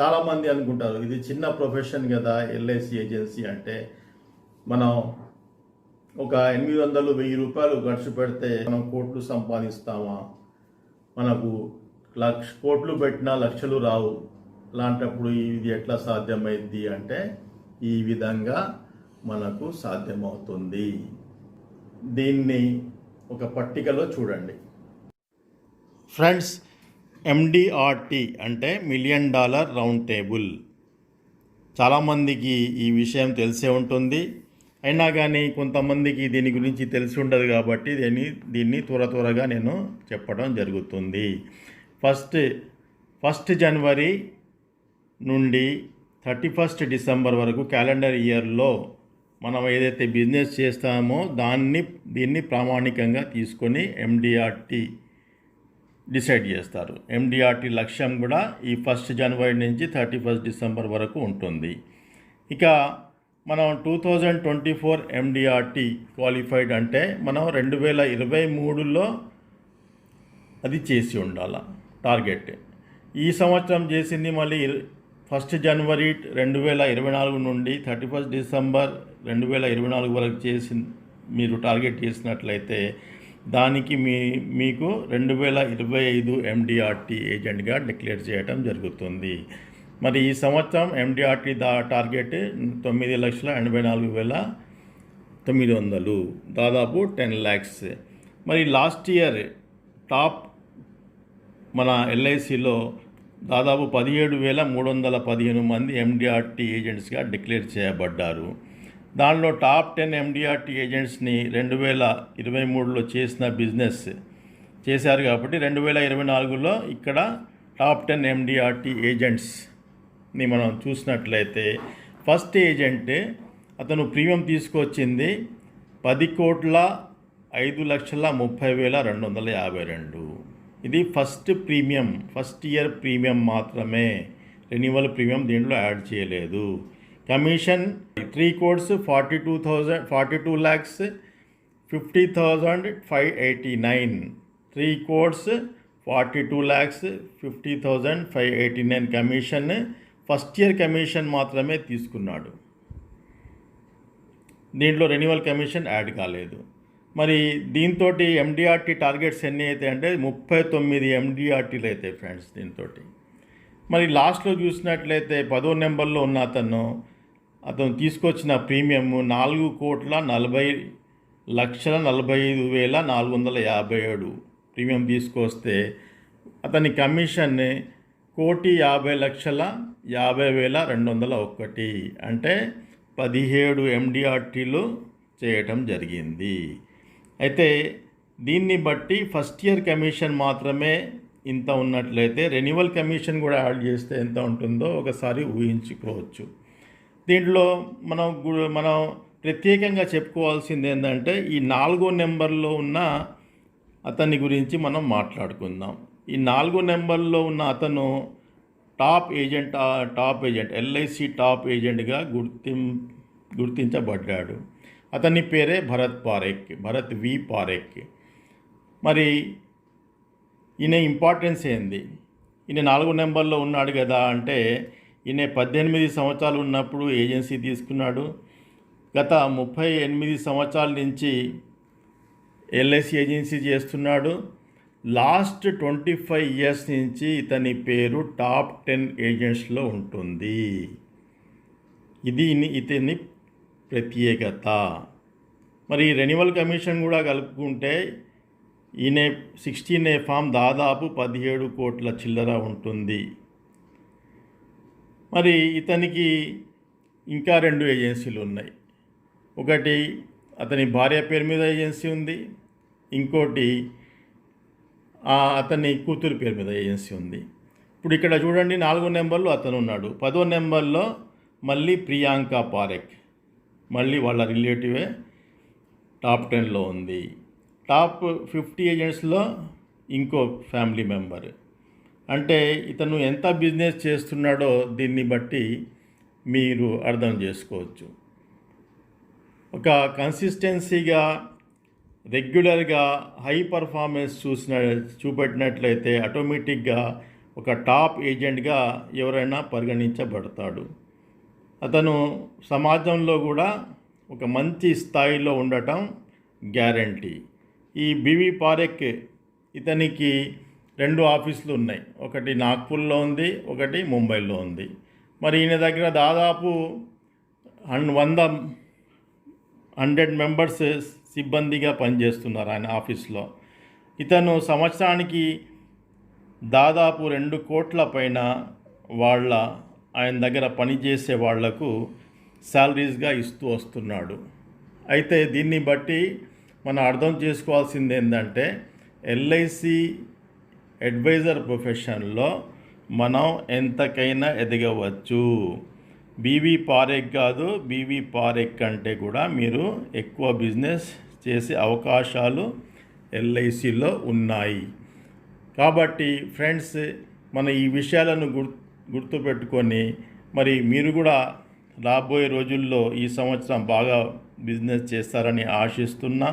చాలామంది అనుకుంటారు ఇది చిన్న ప్రొఫెషన్ కదా ఎల్ఐసి ఏజెన్సీ అంటే. మనం ఒక ఎనిమిది వందలు వెయ్యి రూపాయలు ఖర్చు పెడితే మనం కోట్లు సంపాదిస్తామా? మనకు లక్ష కోట్లు పెట్టినా లక్షలు రావు. లాంటప్పుడు ఇది ఎట్లా సాధ్యమైంది అంటే ఈ విధంగా మనకు సాధ్యమవుతుంది. దీన్ని ఒక పట్టికలో చూడండి. ఫ్రెండ్స్ ఎండిఆర్టీ అంటే మిలియన్ డాలర్ రౌండ్ టేబుల్ చాలామందికి ఈ విషయం తెలిసే ఉంటుంది. అయినా కానీ కొంతమందికి దీని గురించి తెలిసి ఉండదు కాబట్టి దీన్ని దీన్ని త్వర త్వరగా నేను చెప్పడం జరుగుతుంది. ఫస్ట్ ఫస్ట్ జనవరి నుండి థర్టీ ఫస్ట్ డిసెంబర్ వరకు క్యాలెండర్ ఇయర్లో మనం ఏదైతే బిజినెస్ చేస్తామో దాన్ని దీన్ని ప్రామాణికంగా తీసుకొని ఎండిఆర్టీ డిసైడ్ చేస్తారు. ఎండిఆర్టీ లక్ష్యం కూడా ఈ ఫస్ట్ జనవరి నుంచి థర్టీ ఫస్ట్ డిసెంబర్ వరకు ఉంటుంది. ఇక మనం two thousand twenty four MDRT qualified అంటే మనం రెండు వేల ఇరవై మూడులో అది చేసి ఉండాల టార్గెట్. ఈ సంవత్సరం చేసింది మళ్ళీ ఫస్ట్ జనవరి రెండు వేల ఇరవై నాలుగు నుండి థర్టీ ఫస్ట్ డిసెంబర్ రెండు వేల ఇరవై నాలుగు వరకు చేసి మీరు టార్గెట్ చేసినట్లయితే దానికి మీ మీకు రెండు వేల ఇరవై ఐదు ఎండిఆర్టీ ఏజెంట్గా డిక్లేర్ చేయటం జరుగుతుంది. మరి ఈ సంవత్సరం ఎండిఆర్టీ దా టార్గెట్ తొమ్మిది లక్షల ఎనభై నాలుగు వేల తొమ్మిది వందలు దాదాపు టెన్ ల్యాక్స్. మరి లాస్ట్ ఇయర్ టాప్ మన ఎల్ఐసిలో దాదాపు పదిహేడు వేల మూడు వందల పదిహేను మంది ఎండిఆర్టీ ఏజెంట్స్గా డిక్లేర్ చేయబడ్డారు. దానిలో టాప్ టెన్ ఎండిఆర్టీ ఏజెంట్స్ని రెండు వేల ఇరవై మూడులో చేసిన బిజినెస్ చేశారు కాబట్టి రెండు వేల ఇరవై నాలుగులో ఇక్కడ టాప్ టెన్ ఎండిఆర్టీ ఏజెంట్స్ని మనం చూసినట్లయితే ఫస్ట్ ఏజెంట్ అతను ప్రీమియం తీసుకొచ్చింది పది కోట్ల ఐదు లక్షల ముప్పై వేల రెండు వందల యాభై రెండు. ఇది first premium first year premium మాత్రమే. రెన్యువల్ ప్రీమియం దీంట్లో యాడ్ చేయలేదు. Commission three codes forty two thousand forty two lakhs fifty thousand five eighty nine. Three codes forty two lakhs fifty thousand five eighty nine commission first year commission మాత్రమే తీసుకున్నాడు. దీంట్లో renewal commission add కాలేదు. మరి దీంతో MDRT targets ఎన్ని అయితే అంటే ముప్పై తొమ్మిది ఎండిఆర్టీలు అవుతాయి ఫ్రెండ్స్ దీంతో మరి లాస్ట్లో చూసినట్లయితే పదో నెంబర్లో ఉన్న అతను అతను తీసుకొచ్చిన ప్రీమియం నాలుగు కోట్ల నలభై లక్షల నలభై ఐదు వేల నాలుగు వందల యాభై ఏడు. ప్రీమియం తీసుకొస్తే అతని కమిషన్ కోటి యాభై లక్షల యాభై వేల రెండు వందల ఒకటి అంటే పదిహేడు ఎండిఆర్టీలు చేయటం జరిగింది. అయితే దీన్ని బట్టి ఫస్ట్ ఇయర్ కమిషన్ మాత్రమే ఇంత ఉన్నట్లయితే రెన్యువల్ కమిషన్ కూడా యాడ్ చేస్తే ఎంత ఉంటుందో ఒకసారి ఊహించుకోవచ్చు. దీంట్లో మనం మనం ప్రత్యేకంగా చెప్పుకోవాల్సింది ఏంటంటే ఈ నాలుగో నెంబర్లో ఉన్న అతని గురించి మనం మాట్లాడుకుందాం. ఈ నాలుగో నెంబర్లో ఉన్న అతను top agent top agent LIC top ఏజెంట్గా గుర్తిం గుర్తించబడ్డాడు. అతని పేరే భరత్ పారేక్ భరత్ వి పారేక్. మరి ఈయన ఇంపార్టెన్స్ ఏంది? ఈయన నాలుగో నెంబర్లో ఉన్నాడు కదా అంటే ఈయన పద్దెనిమిది సంవత్సరాలు ఉన్నప్పుడు ఏజెన్సీ తీసుకున్నాడు. గత ముప్పై ఎనిమిది సంవత్సరాల నుంచి ఎల్ఐసి ఏజెన్సీ చేస్తున్నాడు. లాస్ట్ ట్వంటీ ఫైవ్ ఇయర్స్ నుంచి ఇతని పేరు టాప్ టెన్ ఏజెంట్స్లో ఉంటుంది. ఇది ఇతని ప్రత్యేకత. మరి రెన్యువల్ కమిషన్ కూడా కలుపుకుంటే ఈయన సిక్స్టీన్ ఏ ఫామ్ దాదాపు పదిహేడు కోట్ల చిల్లర ఉంటుంది. మరి ఇతనికి ఇంకా రెండు ఏజెన్సీలు ఉన్నాయి. ఒకటి అతని భార్య పేరు మీద ఏజెన్సీ ఉంది. ఇంకోటి అతని కూతురు పేరు మీద ఏజెన్సీ ఉంది. ఇప్పుడు ఇక్కడ చూడండి నాలుగో నెంబర్లో అతను ఉన్నాడు. పదో నెంబర్లో మళ్ళీ ప్రియాంక పారెక్. మళ్ళీ వాళ్ళ రిలేటివే టాప్ టెన్లో ఉంది. టాప్ ఫిఫ్టీ ఏజెంట్స్లో ఇంకో ఫ్యామిలీ మెంబర్. అంటే ఇతను ఎంత బిజినెస్ చేస్తున్నాడో దీన్ని బట్టి మీరు అర్థం చేసుకోవచ్చు. ఒక కన్సిస్టెన్సీగా రెగ్యులర్గా హై పర్ఫార్మెన్స్ చూసిన చూపెట్టినట్లయితే ఆటోమేటిక్గా ఒక టాప్ ఏజెంట్గా ఎవరైనా పరిగణించబడతాడు. అతను సమాజంలో కూడా ఒక మంచి స్థాయిలో ఉండటం గ్యారంటీ. ఈ బివి పారెక్ ఇతనికి రెండు ఆఫీసులు ఉన్నాయి. ఒకటి నాగ్పూర్లో ఉంది ఒకటి ముంబైలో ఉంది. మరి ఈయన దగ్గర దాదాపు అండ్ వంద హండ్రెడ్ మెంబర్స్ సిబ్బందిగా పనిచేస్తున్నారు ఆయన ఆఫీస్లో. ఇతను సంవత్సరానికి దాదాపు రెండు కోట్ల పైన వాళ్ళ ఆయన దగ్గర పనిచేసే వాళ్ళకు శాలరీస్గా ఇస్తూ వస్తున్నాడు. అయితే దీన్ని బట్టి మనం అర్థం చేసుకోవాల్సింది ఏంటంటే ఎల్ఐసి అడ్వైజర్ ప్రొఫెషన్లో మనం ఎంతకైనా ఎదగవచ్చు. బీవీ పారెక్ కాదు బీవీ పారెక్ కంటే కూడా మీరు ఎక్కువ బిజినెస్ చేసే అవకాశాలు ఎల్ఐసిలో ఉన్నాయి. కాబట్టి ఫ్రెండ్స్ మన ఈ విషయాలను గుర్ గుర్తుపెట్టుకొని మరి మీరు కూడా రాబోయే రోజుల్లో ఈ సంవత్సరం బాగా బిజినెస్ చేస్తారని ఆశిస్తున్నా.